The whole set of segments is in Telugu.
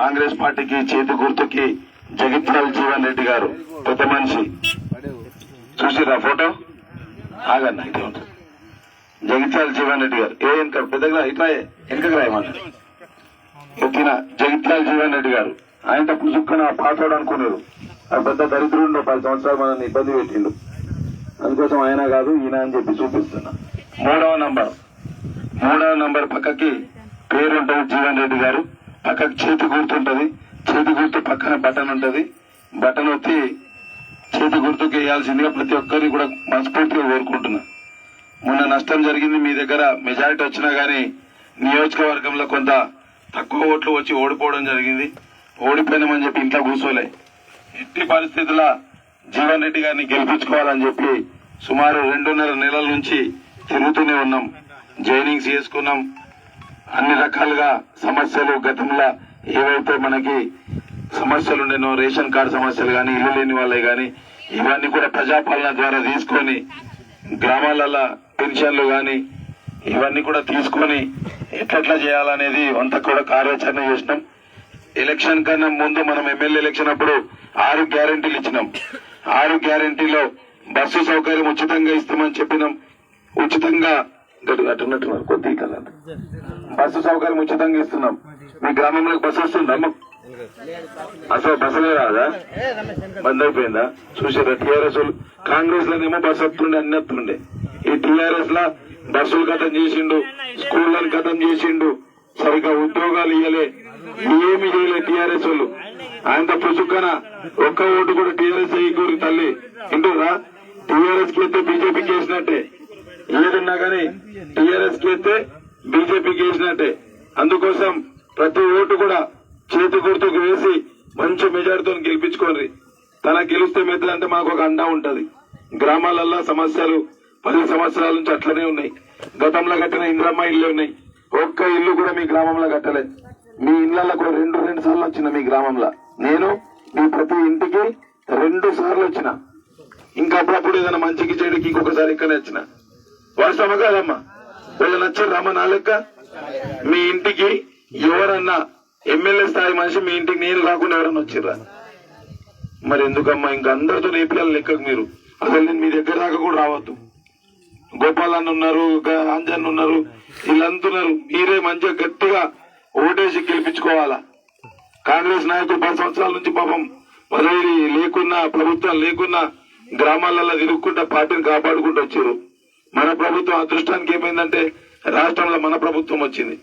కాంగ్రెస్ పార్టీకి చేతి గుర్తుకి జగిత్యాల జీవన్ రెడ్డి గారు పెద్ద మనిషి. చూసిరా ఫోటో? ఆగన్న ఇటు జగిత్యాల జీవన్ రెడ్డి గారు. ఏ ఇంకా పెద్దగా ఇట్లా వెనకకు ఎత్తిన జగిత్యాల జీవన్ రెడ్డి గారు. ఆయన పుసుక్కన పాతోడు అనుకున్నారు. ఆ పెద్ద దరిద్రుడు పది సంవత్సరాలు మనల్ని ఇబ్బంది పెట్టిండు. అందుకోసం ఆయన కాదు ఈయన అని చెప్పి చూపిస్తున్నా. మూడవ నంబర్. మూడవ నంబర్ పక్కకి పేరుంటారు జీవన్ రెడ్డి గారు. పక్కకి చేతి గుర్తుంటది చేతి గుర్తు పక్కన బటన్ ఉంటుంది. బటన్ వచ్చి చేతి గుర్తుకి వేయాల్సిందిగా ప్రతి ఒక్కరిని కూడా మనస్ఫూర్తిగా కోరుకుంటున్నా. మొన్న నష్టం జరిగింది మీ దగ్గర మెజారిటీ వచ్చినా కానీ నియోజకవర్గంలో కొంత తక్కువ ఓట్లు వచ్చి ఓడిపోవడం జరిగింది. ఓడిపోయినామని చెప్పి ఇంట్లో కూర్చోలే. ఎట్టి పరిస్థితుల జీవన్ రెడ్డి గారిని గెలిపించుకోవాలని చెప్పి సుమారు రెండున్నర నెలల నుంచి తిరుగుతూనే ఉన్నాం. జైనింగ్స్ చేసుకున్నాం. అన్ని రకాలుగా సమస్యలు గతంలో ఏవైతే మనకి సమస్యలు ఉండేనో రేషన్ కార్డు సమస్యలు కానీ ఇల్లు లేని వాళ్ళే కానీ ఇవన్నీ కూడా ప్రజాపాలన ద్వారా తీసుకొని గ్రామాలలో పెన్షన్లు కానీ ఇవన్నీ కూడా తీసుకొని ఎట్లెట్లా చేయాలనేది అంతా కూడా కార్యాచరణ చేసినాం. ఎలక్షన్ కన్నా ముందు మనం ఎమ్మెల్యే ఎలక్షన్ అప్పుడు ఆరు గ్యారెంటీలు ఇచ్చినాం. ఆరు గ్యారెంటీలో బస్సు సౌకర్యం ఉచితంగా ఇస్తామని చెప్పినాం. ఉచితంగా గట్టిగా అట్టున్నట్టున్నారు కొద్ది కదా బస్సు సౌకర్యం ఉచితంగా ఇస్తున్నాం. మీ గ్రామంలో బస్సు వస్తుందా? అసలు బస్సులే రాదా? బంద్ అయిపోయిందా? చూసారా టీఆర్ఎస్ కాంగ్రెస్ లోనేమో బస్సు వస్తుండే అన్ని వస్తుండే. ఈ టీఆర్ఎస్ లా బస్సులు కథం చేసిండు స్కూళ్ళని కథం చేసిండు సరిగ్గా ఉద్యోగాలు ఇయ్యలే ఏమి చేయలే టీఆర్ఎస్ వాళ్ళు. ఆయన పుసుక్కన ఒక్క ఓటు కూడా టీఆర్ఎస్ అయ్యి తల్లి. వింటురా టీఆర్ఎస్కి అయితే బీజేపీకి వేసినట్టే. ఏదన్నా కానీ టీఆర్ఎస్కి అయితే బీజేపీకి వేసినట్టే అందుకోసం ప్రతి ఓటు కూడా చేతి గుర్తుకు వేసి మంచి మెజార్టీతో గెలిపించుకోండి. తన గెలిస్తే మెద్దలంటే మాకు ఒక అండా ఉంటది. గ్రామాలల్లో సమస్యలు పది సంవత్సరాల నుంచి అట్లనే ఉన్నాయి. గతంలో కట్టిన ఇంద్రమ్మ ఇల్లు ఉన్నాయి. ఒక్క ఇల్లు కూడా మీ గ్రామంలో కట్టలే. మీ ఇళ్ళలో కూడా రెండు రెండు సార్లు వచ్చిన మీ గ్రామంలో. నేను మీ ప్రతి ఇంటికి రెండు సార్లు వచ్చిన. ఇంకా అప్పుడప్పుడు ఏదైనా మంచికి చెడుకి ఇంకొకసారి ఇక్కడే వచ్చిన. వాస్తవమా కాదమ్మా? వీళ్ళు నచ్చారు నా లెక్క. మీ ఇంటికి ఎవరన్నా ఎమ్మెల్యే స్థాయి మనిషి మీ ఇంటికి నేను రాకుండా ఎవరన్నా వచ్చిర్రా? మరి ఎందుకమ్మా ఇంకా అందరితో నేపియాలి లెక్కకు మీరు. అసలు నేను మీ దగ్గర దాకా కూడా రావద్దు. గోపాల్ అన్న ఉన్నారు గ- అంజన్ ఉన్నారు వీళ్ళంతున్నారు మీరే మంచిగా గట్టిగా ఓటేసి గెలిపించుకోవాలా? కాంగ్రెస్ నాయకులు పది సంవత్సరాల నుంచి పాపం పదవి లేకున్నా ప్రభుత్వం లేకున్నా గ్రామాలలో తిరుగుకుంటా పార్టీని కాపాడుకుంటూ వచ్చారు మన ప్రభుత్వం అదృష్టానికి ఏమైందంటే రాష్ట్రంలో మన ప్రభుత్వం వచ్చింది.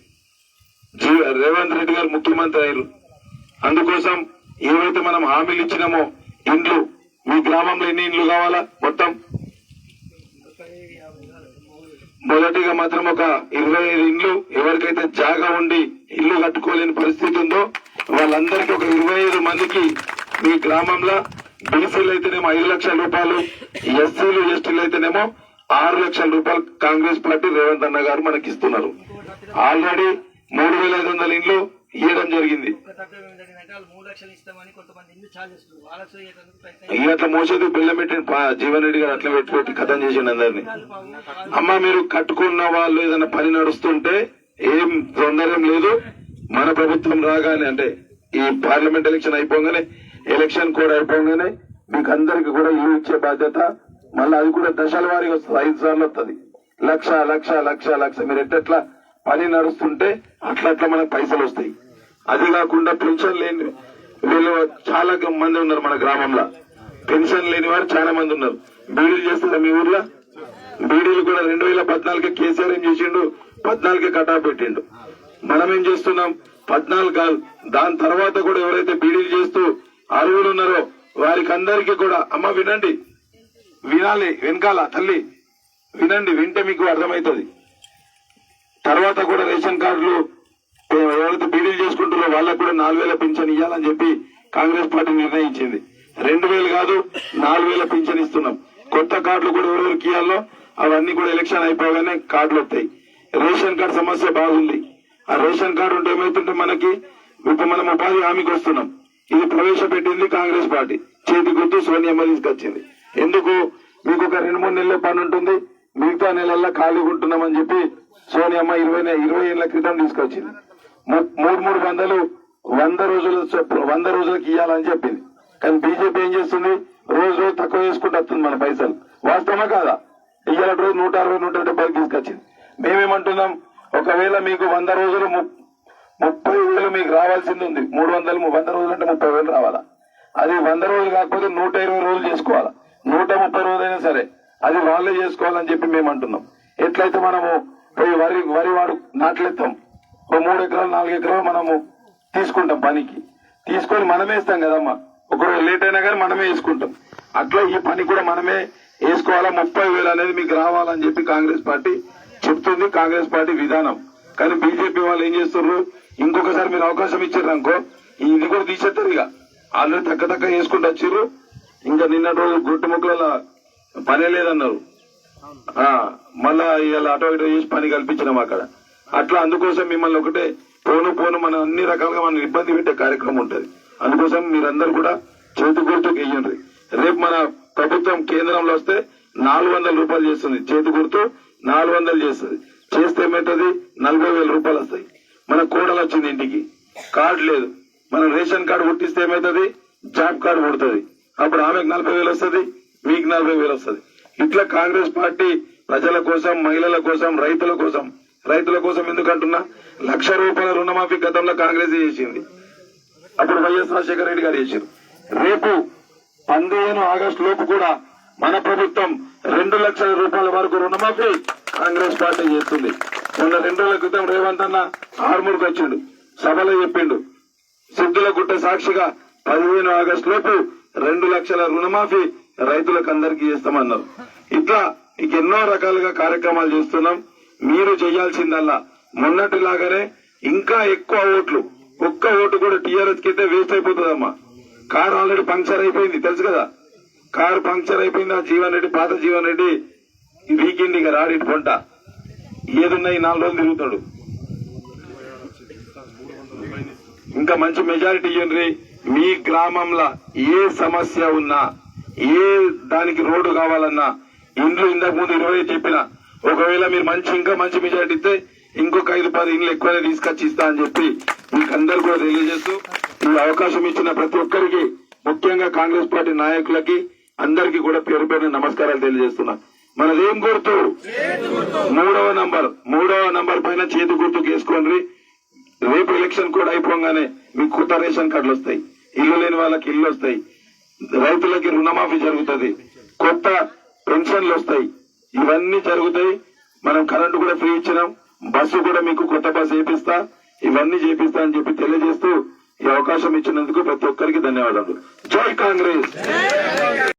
రేవంత్ రెడ్డి గారు ముఖ్యమంత్రి అయ్యారు. అందుకోసం ఏవైతే మనం హామీలు ఇచ్చినామో ఇండ్లు మీ గ్రామంలో ఎన్ని ఇండ్లు కావాలా మొత్తం? మొదటిగా మాత్రం ఒక ఇరవై ఐదు ఇండ్లు ఎవరికైతే జాగా ఉండి ఇల్లు కట్టుకోలేని పరిస్థితి ఉందో వాళ్ళందరికీ ఒక ఇరవై ఐదు మందికి మీ గ్రామంలో బీసీలు అయితేనేమో ఐదు లక్షల రూపాయలు ఎస్సీలు ఎస్టీలు అయితేనేమో ఆరు లక్షల రూపాయలు కాంగ్రెస్ పార్టీ రేవంత్ అన్న గారు మనకి ఇస్తున్నారు. ఆల్రెడీ మూడు వేల ఐదు వందల ఇండ్లు ఇవ్వడం జరిగింది. తక్కువ ఏంటంటే వాళ్ళు మూడు అట్లా మోసేది బెల్లం పెట్టి జీవన్ రెడ్డి గారు అట్లా పెట్టి పెట్టి కథం చేసిండు అందరినీ. అమ్మ మీరు కట్టుకున్న వాళ్ళు ఏదైనా పని నడుస్తుంటే ఏం తొందరం లేదు. మన ప్రభుత్వం రాగానే అంటే ఈ పార్లమెంట్ ఎలక్షన్ అయిపోగానే ఎలక్షన్ కూడా అయిపోగానే మీకు అందరికి కూడా ఇల్లు ఇచ్చే బాధ్యత మళ్ళీ అది కూడా దశల వారీగా వస్తుంది. ఐదు సార్లు వస్తుంది లక్ష లక్ష లక్ష లక్ష. మీరు ఎట్లా పని నడుస్తుంటే అట్లా అట్లా మనకు పైసలు వస్తాయి. అది కాకుండా పెన్షన్ లేని వీళ్ళు చాలా మంది ఉన్నారు మన గ్రామంలో. పెన్షన్ లేని వారు చాలా మంది ఉన్నారు. బీడీలు చేస్తారా మీ ఊర్లో? బీడీలు కూడా రెండు వేల పద్నాలుగు కేసీఆర్ ఏం చేసిండు? పద్నాలుగు కటా పెట్టిండు. మనం ఏం చేస్తున్నాం? పద్నాలుగు కాదు. దాని తర్వాత కూడా ఎవరైతే బీడీలు చేస్తూ అరువులు ఉన్నారో వారికి అందరికీ కూడా అమ్మ వినండి. వినాలి వెనకాల తల్లి. వినండి వింటే మీకు అర్థమవుతుంది. తర్వాత కూడా రేషన్ కార్డులు ఎవరైతే బీడీలు చేసుకుంటారో వాళ్ళకు కూడా నాలుగు వేల పింఛన్ ఇవ్వాలని చెప్పి కాంగ్రెస్ పార్టీ నిర్ణయించింది. రెండు వేలు కాదు నాలుగు వేల పింఛన్ ఇస్తున్నాం. కొత్త కార్డులు కూడా ఎవరెవరికి ఇవ్వాలో అవన్నీ కూడా ఎలక్షన్ అయిపోగానే కార్డులు వస్తాయి. రేషన్ కార్డు సమస్య బాగుంది. ఆ రేషన్ కార్డు ఉంటే ఏమవుతుంటే మనకి ఇప్పుడు మనం ఉపాధి హామీకి వస్తున్నాం. ఇది ప్రవేశపెట్టింది కాంగ్రెస్ పార్టీ. చేతి గుర్తు సోనియమ్మ తీసుకొచ్చింది ఎందుకు? మీకు ఒక రెండు మూడు నెలల పని ఉంటుంది. మిగతా నెలల్లో ఖాళీగా ఉంటున్నామని చెప్పి సోనియమ్మ ఇరవై ఇరవై ఏళ్ళ క్రితం తీసుకొచ్చింది. మూడు మూడు వందలు వంద రోజుల వంద రోజులకు ఇవ్వాలని చెప్పింది. కానీ బీజేపీ ఏం చేస్తుంది? రోజు రోజు తక్కువ చేసుకుంటూ వస్తుంది మన పైసలు. వాస్తవమే కాదా? ఇవాళ రోజు నూట అరవై నూట డెబ్బైకి తీసుకొచ్చింది. మేమేమంటున్నాం? ఒకవేళ మీకు వంద రోజులు ము- ముప్పై వేలు మీకు రావాల్సింది ఉంది. మూడు వందలు వంద రోజులు అంటే ముప్పై వేలు రావాలా? అది వంద రోజులు కాకపోతే నూట ఇరవై రోజులు చేసుకోవాలా? నూట ముప్పై రోజులైనా సరే అది వాళ్ళే చేసుకోవాలని చెప్పి మేము అంటున్నాం ఎట్లయితే మనము పోయి వరి వరి వాడు నాట్లెత్తాం. ఓ మూడు ఎకరాలు నాలుగు ఎకరాలు మనము తీసుకుంటాం పనికి. తీసుకొని మనమే ఇస్తాం కదమ్మా. ఒకరోజు లేట్ అయినా కానీ మనమే వేసుకుంటాం. అట్లా ఈ పని కూడా మనమే వేసుకోవాలా? ముప్పై వేలు అనేది మీకు రావాలని చెప్పి కాంగ్రెస్ పార్టీ చెప్తుంది. కాంగ్రెస్ పార్టీ విధానం. కానీ బీజేపీ వాళ్ళు ఏం చేస్తున్నారు ఇంకొకసారి మీరు అవకాశం ఇచ్చారు అనుకో ఇది కూడా తీసేస్తారు ఇక. ఆల్రెడీ తక్క తక్క వేసుకుంటూ వచ్చిర్రు. ఇంకా నిన్నటి రోజు గుట్టు ముక్కల పనే లేదన్నారు. మళ్ళా ఇవాళ అటో ఇటో చేసి పని కల్పించినాం అక్కడ. అట్లా అందుకోసం మిమ్మల్ని ఒకటే పోను పోను మన అన్ని రకాలుగా మన ఇబ్బంది పెట్టే కార్యక్రమం ఉంటది. అందుకోసం మీరందరూ కూడా చేతి గుర్తుకు వెయ్యండి రేపు మన ప్రభుత్వం కేంద్రంలో వస్తే నాలుగు వందల రూపాయలు చేస్తుంది. చేతి గుర్తు నాలుగు వందలు చేస్తుంది. చేస్తే ఏమవుతుంది నలభై వేల రూపాయలు వస్తాయి. మన కోడలు వచ్చింది ఇంటికి. కార్డు లేదు. మనం రేషన్ కార్డు పుట్టిస్తే ఏమవుతుంది జాబ్ కార్డు పుడుతుంది. అప్పుడు ఆమెకు నలభై వేలు వస్తుంది మీకు నలభై వేలు వస్తుంది. ఇట్లా కాంగ్రెస్ పార్టీ ప్రజల కోసం మహిళల కోసం రైతుల కోసం. రైతుల కోసం ఎందుకంటున్నా లక్ష రూపాయల రుణమాఫీ గతంలో కాంగ్రెస్ చేసింది. అప్పుడు వైఎస్ రాజశేఖర రెడ్డి గారు చేశారు రేపు పదిహేను ఆగస్టు లోపు కూడా మన ప్రభుత్వం రెండు లక్షల రూపాయల వరకు రుణమాఫీ కాంగ్రెస్ పార్టీ చేస్తుంది. మొన్న రెండు రోజుల క్రితం రేవంత్ అన్న ఆర్మూర్కి వచ్చిండు. సభలో చెప్పిండు. సిద్ధుల గుట్ట సాక్షిగా పదిహేను ఆగస్టు లోపు రెండు లక్షల రుణమాఫీ రైతులకు అందరికీ చేస్తామన్నారు. ఇట్లా ఇక ఎన్నో రకాలుగా కార్యక్రమాలు చేస్తున్నాం. మీరు చేయాల్సిందల్లా మొన్నటిలాగానే ఇంకా ఎక్కువ ఓట్లు ఒక్క ఓటు కూడా టీఆర్ఎస్కి అయితే వేస్ట్ అయిపోతుందమ్మా. కారు ఆల్రెడీ పంక్చర్ అయిపోయింది తెలుసు కదా? కారు పంక్చర్ అయిపోయింది ఆ జీవన్ రెడ్డి పాత జీవన్ రెడ్డి వీకెండ్ ఇక రాడి పొంట. ఏదున్నా ఈ నాలుగు రోజులు తిరుగుతాడు. ఇంకా మంచి మెజారిటీ ఇవ్వండి మీ గ్రామంలో ఏ సమస్య ఉన్నా ఏ దానికి రోడ్డు కావాలన్నా ఇండ్లు ఇంతకు ముందు ఇరవై చెప్పిన ఒకవేళ మీరు మంచి ఇంకా మంచి మెజార్టీ ఇస్తే ఇంకొక ఐదు పది ఇండ్లు ఎక్కువనే తీసుకొచ్చి ఇస్తా అని చెప్పి మీకు అందరు కూడా తెలియజేస్తూ ఈ అవకాశం ఇచ్చిన ప్రతి ఒక్కరికి ముఖ్యంగా కాంగ్రెస్ పార్టీ నాయకులకి అందరికి కూడా పేరు పేరు నమస్కారాలు తెలియజేస్తున్నా. మనదేం గుర్తు మూడవ నంబర్ మూడవ నంబర్ పైన చేతి గుర్తుకు వేసుకోండి. రేపు ఎలక్షన్ కూడా అయిపోగానే మీకు కొత్త రేషన్ కార్డులు వస్తాయి. ఇల్లు లేని వాళ్ళకి ఇల్లు వస్తాయి. రైతులకి రుణమాఫీ జరుగుతుంది. కొత్త పెన్షన్లు వస్తాయి. ఇవన్నీ జరుగుతాయి. మనం కరెంటు కూడా ఫ్రీ ఇచ్చినాం. బస్సు కూడా మీకు కొత్త బస్సు వేపిస్తా ఇవన్నీ చేపిస్తా అని చెప్పి తెలియజేస్తూ ఈ అవకాశం ఇచ్చినందుకు ప్రతి ఒక్కరికి ధన్యవాదాలు జై కాంగ్రెస్!